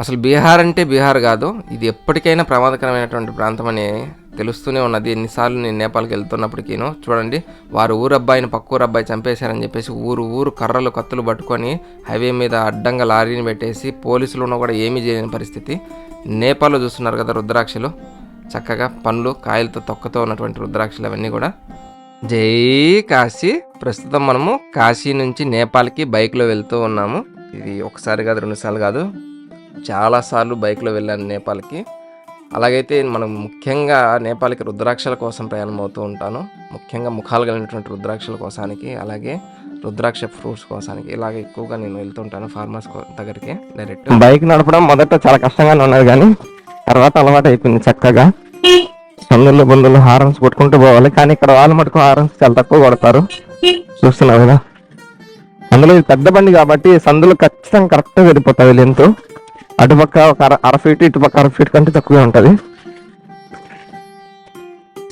అసలు బీహార్ అంటే బీహార్ కాదు. ఇది ఎప్పటికైనా ప్రమాదకరమైనటువంటి ప్రాంతం అని తెలుస్తూనే ఉన్నది. ఎన్నిసార్లు నేను నేపాల్కి వెళ్తున్నప్పటికీను. చూడండి వారు ఊరు అబ్బాయిని పక్క ఊరు అబ్బాయి చంపేశారని చెప్పేసి ఊరు ఊరు కర్రలు కత్తులు పట్టుకొని హైవే మీద అడ్డంగా లారీని పెట్టేసి పోలీసులు ఉన్న కూడా ఏమీ చేయలేని పరిస్థితి. నేపాల్లో చూస్తున్నారు కదా రుద్రాక్షలు. చక్కగా పండ్లు కాయలతో తొక్కతో ఉన్నటువంటి రుద్రాక్షలు అవన్నీ కూడా. జై కాశీ. ప్రస్తుతం మనము కాశీ నుంచి నేపాల్కి బైక్లో వెళ్తూ ఉన్నాము. ఇది ఒకసారి కాదు రెండుసార్లు కాదు. చాలాసార్లు బైక్లో వెళ్ళాను నేపాల్కి. అలాగైతే మనం ముఖ్యంగా నేపాల్కి రుద్రాక్షల కోసం ప్రయాణం అవుతూ ఉంటాను. ముఖ్యంగా ముఖాలు కలిగినటువంటి రుద్రాక్షల కోసానికి అలాగే రుద్రాక్ష ఫ్రూట్స్ కోసానికి ఇలాగే ఎక్కువగా నేను వెళ్తుంటాను ఫార్మర్స్ దగ్గరికి డైరెక్ట్. బైక్ నడపడం మొదట చాలా కష్టంగానే ఉన్నది కానీ తర్వాత అలవాటు అయిపోయింది చక్కగా. సందుల్లో బంధువులు హారన్స్ కొట్టుకుంటూ పోవాలి కానీ ఇక్కడ వాళ్ళు మటుకు హారన్స్ చాలా తక్కువ కొడతారు. చూస్తున్నావు కదా? అందులో పెద్ద బండి కాబట్టి సందులు ఖచ్చితంగా కరెక్ట్గా వెళ్ళిపోతాయి లెంత్ అటుపక్క ఒక అర అర ఫీట్ ఇటుపక్క అర ఫీట్ కంటే తక్కువే ఉంటుంది.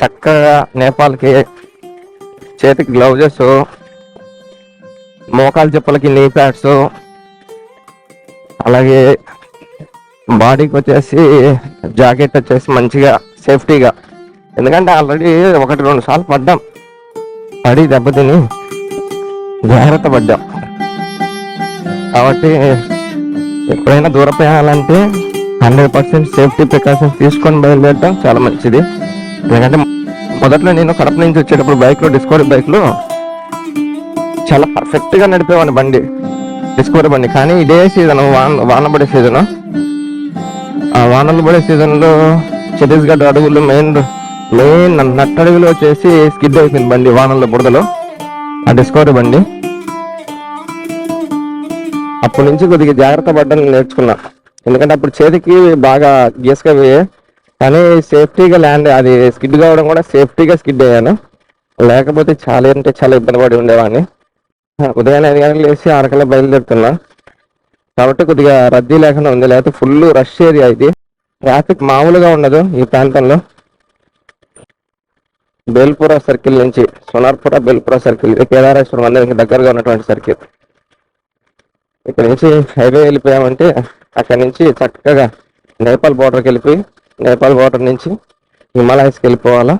చక్కగా నేపాల్కి చేతికి గ్లౌజెస్ మోకాలు చెప్పులకి నీ ప్యాడ్స్ అలాగే బాడీకి వచ్చేసి జాకెట్ వచ్చేసి మంచిగా సేఫ్టీగా. ఎందుకంటే ఆల్రెడీ ఒకటి రెండు సార్లు పడ్డాం. పడి దెబ్బతిని జాగ్రత్త పడ్డాం. కాబట్టి ఎప్పుడైనా దూర ప్రయాణాలంటే హండ్రెడ్ పర్సెంట్ సేఫ్టీ ప్రికాషన్స్ తీసుకొని బయలుదేరడం చాలా మంచిది. ఎందుకంటే మొదట్లో నేను కడప నుంచి వచ్చేటప్పుడు బైక్లో డిస్కవరీ బైక్లో చాలా పర్ఫెక్ట్గా నడిపేవాడిని బండి డిస్కవరీ బండి. కానీ ఇదే సీజన్ వాన వాన పడే సీజన్. ఆ వానలు పడే సీజన్లో ఛత్తీస్గఢ్ అడవులు మెయిన్ మెయిన్ నట్టడుగులో వచ్చేసి స్కిడ్ అయిపోయింది బండి వానల్లో బురదలో. ఆ డిస్కవరీ బండి. అప్పటి నుంచి కొద్దిగా జాగ్రత్త పడ్డం నేర్చుకున్నా. ఎందుకంటే అప్పుడు చేతికి బాగా గీసుగా పోయే కానీ సేఫ్టీగా ల్యాండ్ అది స్కిడ్ కావడం కూడా సేఫ్టీగా స్కిడ్ అయ్యాను. లేకపోతే చాలా అంటే చాలా ఇబ్బంది పడి ఉండేవాడిని. ఉదయం ఐదు గంటలు లేచి అరకలే బయలుదేరుతున్నా. కాబట్టి కొద్దిగా రద్దీ లేకుండా ఉంది. లేకపోతే ఫుల్ రష్ ఏరియా ఇది. ట్రాఫిక్ మామూలుగా ఉండదు ఈ ప్రాంతంలో. బేల్పుర సర్కిల్ నుంచి సోనార్పుర బేల్పుర సర్కిల్ ఇది కేదారేశ్వర మందిరానికి దగ్గరగా ఉన్నటువంటి సర్కిల్. ఇక్కడ నుంచి హైవే వెళ్ళిపోయామంటే అక్కడ నుంచి చక్కగా నేపాల్ బోర్డర్కి వెళ్ళిపోయి నేపాల్ బోర్డర్ నుంచి హిమాలయస్కి వెళ్ళిపోవాలా.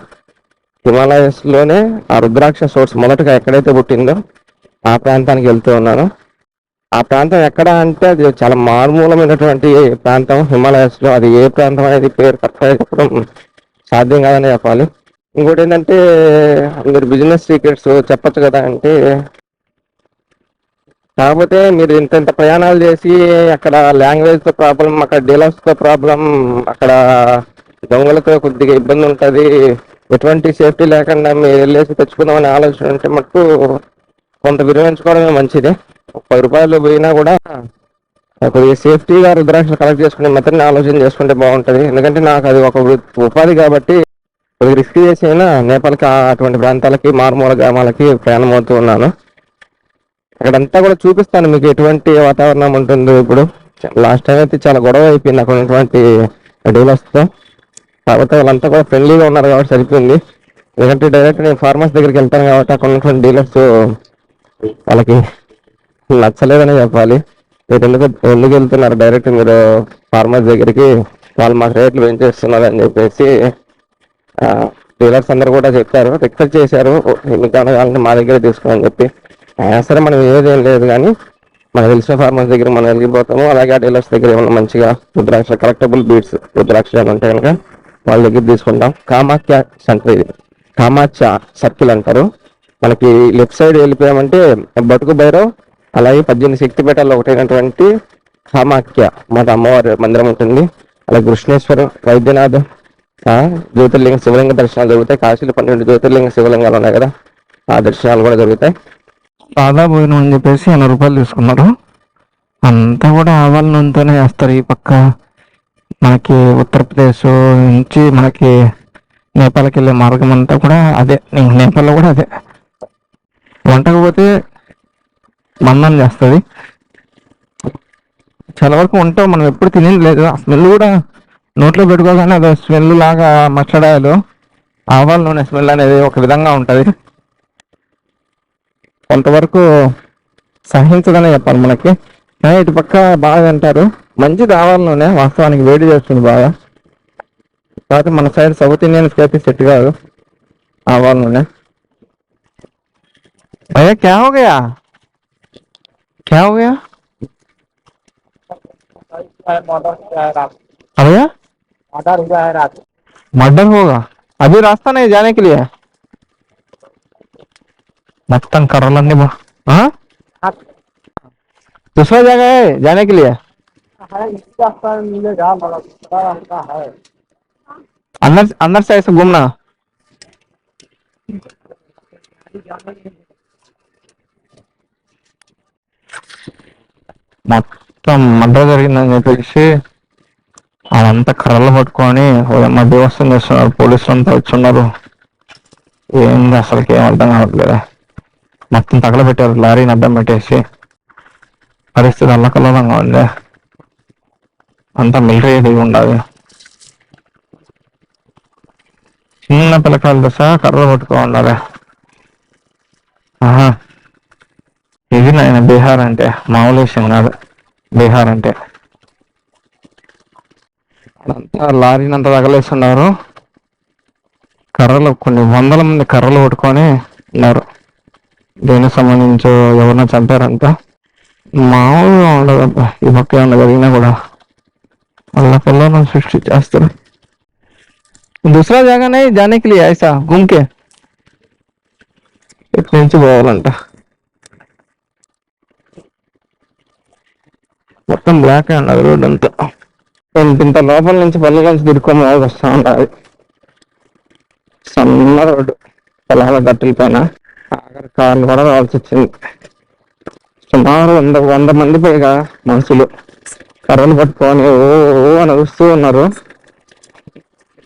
హిమాలయస్లోనే ఆ రుద్రాక్ష సోర్స్ మొదటగా ఎక్కడైతే పుట్టిందో ఆ ప్రాంతానికి వెళ్తూ ఉన్నాను. ఆ ప్రాంతం ఎక్కడ అంటే అది చాలా మారుమూలమైనటువంటి ప్రాంతం. హిమాలయస్లో అది ఏ ప్రాంతం అనేది పేరు కరెక్ట్గా చెప్పడం సాధ్యం కాదని చెప్పాలి. ఇంకోటి ఏంటంటే మీరు బిజినెస్ సీక్రెట్స్ చెప్పచ్చు కదా అంటే కాకపోతే మీరు ఇంత ఇంత ప్రయాణాలు చేసి అక్కడ లాంగ్వేజ్తో ప్రాబ్లం అక్కడ డీలర్స్తో ప్రాబ్లం అక్కడ దొంగలతో కొద్దిగా ఇబ్బంది ఉంటుంది. ఎటువంటి సేఫ్టీ లేకుండా మీరు వెళ్ళేసి తెచ్చుకుందామనే ఆలోచన ఉంటే మటుకు కొంత విరమించుకోవడమే మంచిది. ఒక పది రూపాయలు పోయినా కూడా కొద్దిగా సేఫ్టీగా రుద్రాక్షలు కలెక్ట్ చేసుకునే మెథడ్ని ఆలోచన చేసుకుంటే బాగుంటుంది. ఎందుకంటే నాకు అది ఒక ఉపాధి కాబట్టి కొద్దిగా రిస్క్ చేసి అయినా నేపాల్కి ఆ- అటువంటి ప్రాంతాలకి మారుమూల గ్రామాలకి ప్రయాణం అవుతూ ఉన్నాను. అక్కడంతా కూడా చూపిస్తాను మీకు ఎటువంటి వాతావరణం ఉంటుందో ఇప్పుడు. లాస్ట్ టైం అయితే చాలా గొడవ అయిపోయింది అక్కడ ఉన్నటువంటి డీలర్స్తో కాకపోతే వాళ్ళంతా కూడా ఫ్రెండ్లీగా ఉన్నారు కాబట్టి సరిపోయింది. ఎందుకంటే డైరెక్ట్ నేను ఫార్మర్స్ దగ్గరికి వెళ్తాను కాబట్టి అక్కడ ఉన్నటువంటి డీలర్స్ వాళ్ళకి నచ్చలేదని చెప్పాలి. మీరు ఎందుకు ఎందుకు వెళ్తున్నారు డైరెక్ట్ మీరు ఫార్మర్స్ దగ్గరికి? వాళ్ళు మాకు రేట్లు పెంచేస్తున్నారు అని చెప్పేసి డీలర్స్ అందరు కూడా చెప్పారు. రిక్వెస్ట్ చేశారు. మీకు కావాలంటే మా దగ్గర తీసుకోమని చెప్పి. అయినా సరే మనం ఏదేం లేదు కానీ మనకు తెలిసిన ఫార్మర్స్ దగ్గర మనం వెళ్ళిపోతాము అలాగే ఆ డీలర్స్ దగ్గర ఏమన్నా మంచిగా రుద్రాక్ష కలెక్టబుల్ బీడ్స్ రుద్రాక్ష అని కనుక వాళ్ళ దగ్గర తీసుకుంటాం. కామాఖ్య సెంటర్ ఇది. కామాఖ్య సర్కిల్ అంటారు. మనకి లెఫ్ట్ సైడ్ వెళ్ళిపోయామంటే బతుకు భైరవ్ అలాగే పద్దెనిమిది శక్తిపీఠాల్లో ఒకటైనటువంటి కామాఖ్య మాట అమ్మవారి మందిరం ఉంటుంది. అలాగే కృష్ణేశ్వరం వైద్యనాథ్ జ్యోతిర్లింగ శివలింగ దర్శనాలు జరుగుతాయి. కాశీలో పన్నెండు జ్యోతిర్లింగ శివలింగాలు ఉన్నాయి కదా. ఆ దర్శనాలు కూడా జరుగుతాయి. సాదా భోజనం అని చెప్పేసి ఎనభై రూపాయలు తీసుకున్నారు. అంతా కూడా ఆవాల నూనెతోనే వేస్తారు ఈ పక్క. మనకి ఉత్తరప్రదేశ్ నుంచి మనకి నేపాల్కి వెళ్ళే మార్గం అంతా కూడా అదే. ఇంక నేపాల్లో కూడా అదే. వంటకపోతే మందం చేస్తుంది. చాలా వరకు వంట మనం ఎప్పుడు తినేది లేదు. ఆ స్మెల్ కూడా నోట్లో పెట్టుకోగానే అదో స్మెల్ లాగా మచ్చడాయలు ఆవాల నూనె స్మెల్ అనేది ఒక విధంగా ఉంటుంది. కొంతవరకు సహించదనే చెప్పాలి మనకి కానీ ఇటు పక్క బాగా తింటారు మంచిది ఆవాల నూనె వాస్తవానికి వేడి చేస్తుంది బాగా కాకపోతే మన సైడ్ సౌత్ ఇండియన్స్ అయితే సెట్ కాదు ఆవాల నూనె भैया क्या हो गया क्या हो गया भैया मर्डर होगा अभी रास्ता नहीं जाने के लिए మొత్తం కర్రలన్నీ బా- ఆ? दूसरा जगह है जाने के लिए अंदर अंदर से ऐसे घूमना మొత్తం మడ్ర జరిగిందని చెప్పేసి వాళ్ళంతా కర్రలు పట్టుకొని ఓయమ్మ దేవస్థానం చేస్తున్నారు పోలీసులు అంతా వచ్చున్నారు ఏంది అసలుకి ఏం అర్థం కావట్లేదు మొత్తం తగలబెట్టారు. లారీని అడ్డం పెట్టేసి. పరిస్థితి అల్లకల్లోలంగా ఉంది. అంతా మిలిటరీ ఉండాలి. చిన్న పిల్లకాయలతో సహా కర్రలు పట్టుకో ఉండాలి. ఆహా. ఇది నాయన బీహార్ అంటే మామూలు విషయం కాదు. బీహార్ అంటే. అంతా లారీని అంతా తగలేస్తున్నారు కర్రలు కొన్ని వందల మంది కర్రలు పట్టుకొని ఉన్నారు. దేనికి సంబంధించి ఎవరినో చంపారంట మామూలుగా ఉండదు ఈ పక్క ఏమన్నా జరిగినా కూడా వాళ్ళ పిల్లలను సృష్టి చేస్తారు दूसरा जगह नहीं जाने के लिए ऐसा घूम के ఇటు నుంచి పోవాలంట మొత్తం బ్లాక్ అన్నది రోడ్ అంతా ఇంత ఇంత లోపల నుంచి పల్లె నుంచి తిరుక్కొని వస్తా ఉండాలి సన్న రోడ్డు పొలాల గట్టుల పైన ఆఖరి కార్లు కూడా రావాల్సి వచ్చింది. సుమారు వంద వంద మంది పైగా మనుషులు కర్రలు పట్టుకొని ఓ అని వస్తూ ఉన్నారు.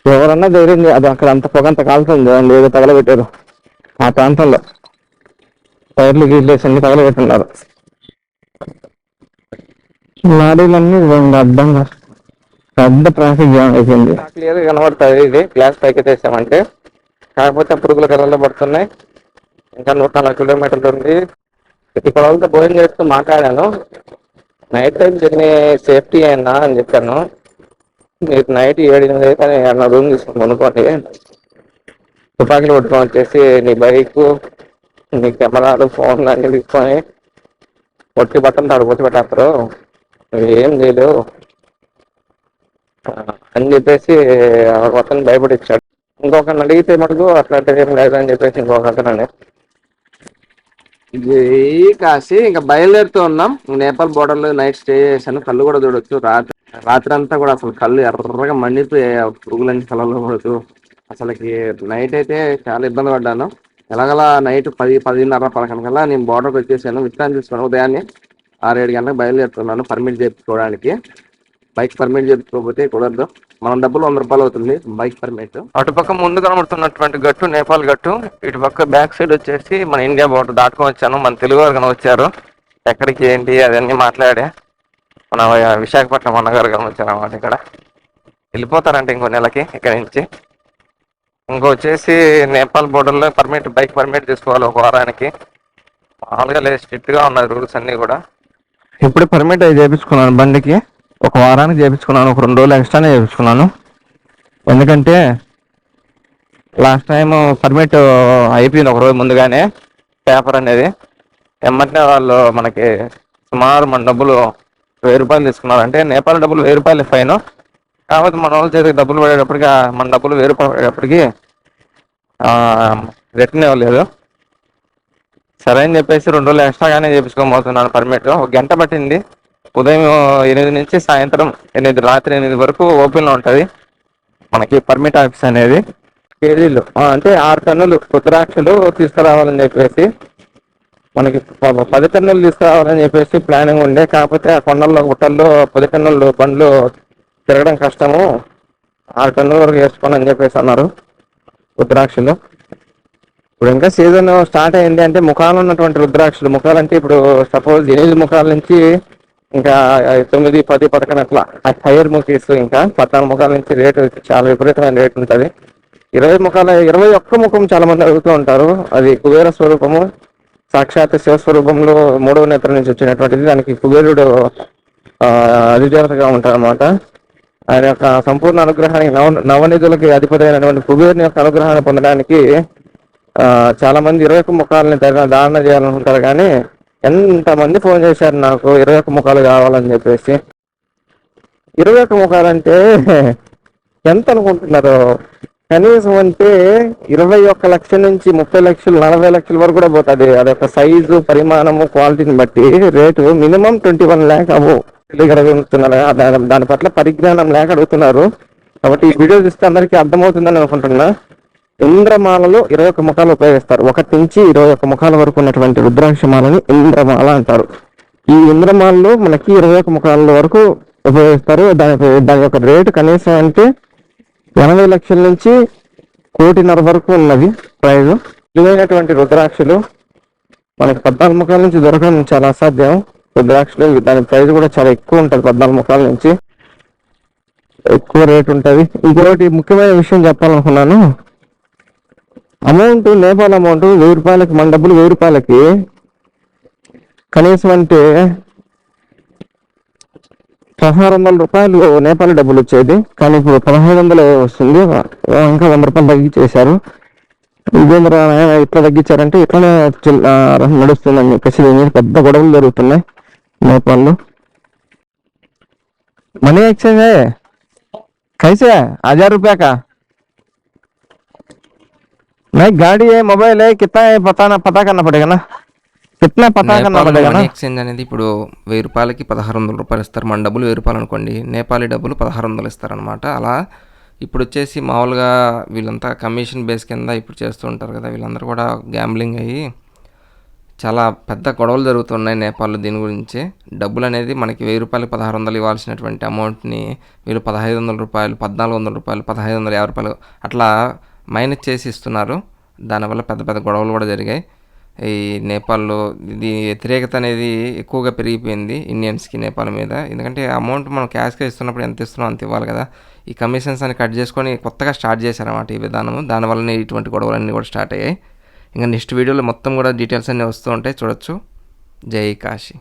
ఎవరన్నా ధైర్యం అది అక్కడ అంత పొగ అంత కాలుతుంది అండి ఏదో తగలబెట్టారు ఆ ప్రాంతంలో. టైర్లు గీట్లేసి అన్ని తగలబెట్టున్నారు. లారీలన్నీ అడ్డంగా పెద్ద ట్రాఫిక్ జామ్ అయిపోయింది. క్లియర్గా కనబడుతుంది ఇది గ్లాస్ పైకి తెసామంటే. కాకపోతే పురుగుల కర్రలు పడుతున్నాయి. ఇంకా నూట నలభై కిలోమీటర్లు ఉంది. ఇక్కడ వాళ్ళతో భోజనం చేస్తూ మాట్లాడాను. నైట్ టైం జర్నీ సేఫ్టీ అయినా అని చెప్పాను. మీరు నైట్ ఏడు ఎనిమిది అయితే అన్న రూమ్ తీసుకుని కొనుక్కోండి తుపాకీలు పట్టుకొని వచ్చేసి నీ బైక్ నీ కెమెరాలు ఫోన్లు అన్నీ తీసుకొని పొట్టి బట్టలు తడిపోతే పెట్టేస్తారు ఏం చేయలేవు అని చెప్పేసి అతను భయపడిచ్చాడు ఇంకొకరిని అడిగితే మటుకు అట్లాంటిది ఏం లేదని చెప్పేసి ఇంకొక జై కాశీ ఇంకా బయలుదేరుతూ ఉన్నాం. నేపాల్ బోర్డర్లో నైట్ స్టే చేశాను. కళ్ళు కూడా చూడొచ్చు. రాత్రి రాత్రి అంతా కూడా అసలు కళ్ళు ఎర్రగా మండిపోయాయి. ఆ పురుగులని కళ్ళలో పడుతూ అసలుకి నైట్ అయితే చాలా ఇబ్బంది పడ్డాను. ఎలాగలా నైట్ పది పదిన్నర పదకొండు కల్లా నేను బోర్డర్కి వచ్చేసాను. విశ్రాంతి తీసుకున్నాను. ఉదయాన్నే ఆరేడు గంటలకు బయలుదేరుతున్నాను. పర్మిట్ చేయించుకోవడానికి. బైక్ పర్మిట్ చేయించుకోకపోతే కుదరదు. మన డబ్బులు వంద రూపాయలు అవుతుంది బైక్ పర్మిట్. అటుపక్క ముందు కనబడుతున్నటువంటి గట్టు నేపాల్ గట్టు ఇటు పక్క బ్యాక్ సైడ్ వచ్చేసి మన ఇండియా బోర్డర్ దాటుకొని వచ్చాను. మన తెలుగు వారు కనుక వచ్చారు. ఎక్కడికి ఏంటి అవన్నీ మాట్లాడే. మన విశాఖపట్నం అన్నగారు కనుక వచ్చారు అన్నమాట ఇక్కడ. వెళ్ళిపోతారంట ఇంకో నెలకి ఇక్కడ నుంచి. ఇంకో వచ్చేసి నేపాల్ బోర్డర్లో పర్మిట్ బైక్ పర్మిట్ తీసుకోవాలి ఒక వారానికి. మామూలుగా లేదు స్ట్రిక్ట్గా ఉన్నాయి రూల్స్ అన్ని కూడా. ఇప్పుడు పర్మిట్ అవి చేపించుకున్నాను బండికి. ఒక వారానికి చేపించుకున్నాను ఒక రెండు రోజులు ఎక్స్ట్రానే చేపించుకున్నాను. ఎందుకంటే లాస్ట్ టైం పర్మిట్ అయిపోయింది ఒక రోజు ముందుగానే పేపర్ అనేది. ఎమ్మటనే వాళ్ళు మనకి సుమారు మన డబ్బులు వెయ్యి రూపాయలు తీసుకున్నారు. అంటే నేపాల్ డబ్బులు వెయ్యి రూపాయలు ఫైన్ కాకపోతే మన వాళ్ళ చేతికి డబ్బులు పడేటప్పటికి మన డబ్బులు వెయ్యి రూపాయలు పడేటప్పటికి రిటర్న్ ఇవ్వలేదు. సరే అని చెప్పేసి రెండు రోజులు ఎక్స్ట్రాగానే చేపించుకోబోతున్నాను పర్మిట్ ఒక గంట పట్టింది. ఉదయం ఎనిమిది నుంచి సాయంత్రం ఎనిమిది రాత్రి ఎనిమిది వరకు ఓపెన్లో ఉంటుంది. మనకి పర్మిట్ ఆఫీస్ అనేది. కేజీలు అంటే ఆరు టన్నులు ద్రాక్షలు తీసుకురావాలని చెప్పేసి మనకి పది టన్నులు తీసుకురావాలని చెప్పేసి ప్లానింగ్ ఉండే. కాకపోతే ఆ కొండల్లో గుట్టల్లో పది టన్నులు బండ్లు తిరగడం కష్టము. ఆరు టన్నుల వరకు వేసుకోండి అని చెప్పేసి అన్నారు రుద్రాక్షలు. ఇప్పుడు ఇంకా సీజన్ స్టార్ట్ అయింది అంటే ముఖాలు ఉన్నటువంటి రుద్రాక్షలు. ముఖాలు అంటే ఇప్పుడు సపోజ్ ఎనిమిది ముఖాల నుంచి ఇంకా తొమ్మిది పది పదకొండు అట్లా. హైయర్ ముఖీస్ ఇంకా పద్నాలుగు ముఖాల నుంచి రేటు చాలా విపరీతమైన రేటు ఉంటుంది. ఇరవై ముఖాల ఇరవై ఒక్క ముఖం చాలా మంది అడుగుతూ ఉంటారు. అది కుబేర స్వరూపము సాక్షాత్ శివ స్వరూపంలో మూడవ నేత్రం నుంచి వచ్చినటువంటిది. దానికి కుబేరుడు అధిదేవతగా ఉంటారన్నమాట. ఆయన యొక్క సంపూర్ణ అనుగ్రహానికి నవ నవనిధులకి అధిపతి అయినటువంటి కుబేరుని యొక్క అనుగ్రహాన్ని పొందడానికి చాలా మంది ఇరవై ఒక్క ముఖాలని దారణ చేయాలనుకుంటారు. కానీ ఎంతమంది ఫోన్ చేశారు నాకు? ఇరవై ఒక్క ముఖాలు కావాలని చెప్పేసి. ఇరవై ఒక్క ముఖాలంటే ఎంత అనుకుంటున్నారు? కనీసం అంటే ఇరవై ఒక్క లక్షల నుంచి ముప్పై లక్షలు నలభై లక్షల వరకు కూడా పోతుంది. అదొక సైజు పరిమాణము క్వాలిటీని బట్టి rate minimum twenty one lakh అవ్వు అడుగుతున్నారు. దాని దాని పట్ల పరిజ్ఞానం లేక అడుగుతున్నారు. కాబట్టి ఈ వీడియో చూస్తే అందరికీ అర్థమవుతుందని అనుకుంటున్నా. ఇంద్రమాలలో ఇరవై ఒక్క ముఖాలు ఉపయోగిస్తారు. ఒకటి నుంచి ఇరవై ఒక్క ముఖాల వరకు ఉన్నటువంటి రుద్రాక్షమాలని ఇంద్రమాల అంటారు. ఈ ఇంద్రమాలలో మనకి ఇరవై ఒక్క ముఖాల వరకు ఉపయోగిస్తారు. దాని దాని యొక్క రేటు కనీసం అంటే ఎనభై లక్షల నుంచి కోటిన్నర వరకు ఉన్నది ప్రైజ్. విలువైనటువంటి రుద్రాక్షలు మనకి పద్నాలుగు ముఖాల నుంచి దొరకడం చాలా అసాధ్యం. రుద్రాక్షలు దాని ప్రైస్ కూడా చాలా ఎక్కువ ఉంటుంది పద్నాలుగు ముఖాల నుంచి. ఎక్కువ రేట్ ఉంటుంది. ఇంకొకటి ముఖ్యమైన విషయం చెప్పాలనుకున్నాను. అమౌంట్ నేపాల్ అమౌంట్ వెయ్యి రూపాయలకి మన డబ్బులు వెయ్యి రూపాయలకి కనీసం అంటే పదహారు వందల రూపాయలు నేపాల్ డబ్బులు వచ్చేది. కానీ ఇప్పుడు పదహైదు వందలు వస్తుంది. ఇంకా వంద రూపాయలు తగ్గించేశారు. ఇదేంద్ర ఇట్లా తగ్గించారంటే ఇట్లానే నడుస్తుందని చెప్పేసి పెద్ద గొడవలు జరుగుతున్నాయి నేపాల్లో. Money exchange కైసే? హజార్ రూపాయ नहीं गाड़ी है मोबाइल है कितना है पता ना पता करना पड़ेगा ना कितना पता करना నేపాల్లో पड़ेगा ना మనీ ఎక్స్చేంజ్ అనేది ఇప్పుడు వెయ్యి రూపాయలకి పదహారు వందల రూపాయలు ఇస్తారు మన డబ్బులు వెయ్యి రూపాయలు అనుకోండి నేపాలీ డబ్బులు పదహారు వందలు ఇస్తారనమాట అలా ఇప్పుడు వచ్చేసి మామూలుగా వీళ్ళంతా కమిషన్ బేస్ కింద ఇప్పుడు చేస్తూ ఉంటారు కదా వీళ్ళందరూ కూడా గ్యాంబ్లింగ్ అయ్యి చాలా పెద్ద గొడవలు జరుగుతున్నాయి నేపాల్లో దీని గురించి డబ్బులు అనేది మనకి వెయ్యి రూపాయలు పదహారు వందలు ఇవ్వాల్సినటువంటి అమౌంట్ని వీళ్ళు పదహైదు వందల రూపాయలు పద్నాలుగు వందల రూపాయలు పదహైదు వందల యాభై రూపాయలు అట్లా మైనస్ చేసి ఇస్తున్నారు. దానివల్ల పెద్ద పెద్ద గొడవలు కూడా జరిగాయి. ఈ నేపాల్లో ఇది వ్యతిరేకత అనేది ఎక్కువగా పెరిగిపోయింది ఇండియన్స్కి నేపాల్ మీద. ఎందుకంటే అమౌంట్ మనం క్యాష్గా ఇస్తున్నప్పుడు ఎంత ఇస్తున్నాం అంత ఇవ్వాలి కదా. ఈ కమిషన్స్ అని కట్ చేసుకొని కొత్తగా స్టార్ట్ చేశారన్నమాట ఈ విధానం దానివల్లనే ఇటువంటి గొడవలన్నీ కూడా స్టార్ట్ అయ్యాయి. ఇంకా నెక్స్ట్ వీడియోలో మొత్తం కూడా డీటెయిల్స్ అన్నీ వస్తూ ఉంటాయి. చూడొచ్చు. జై కాశీ.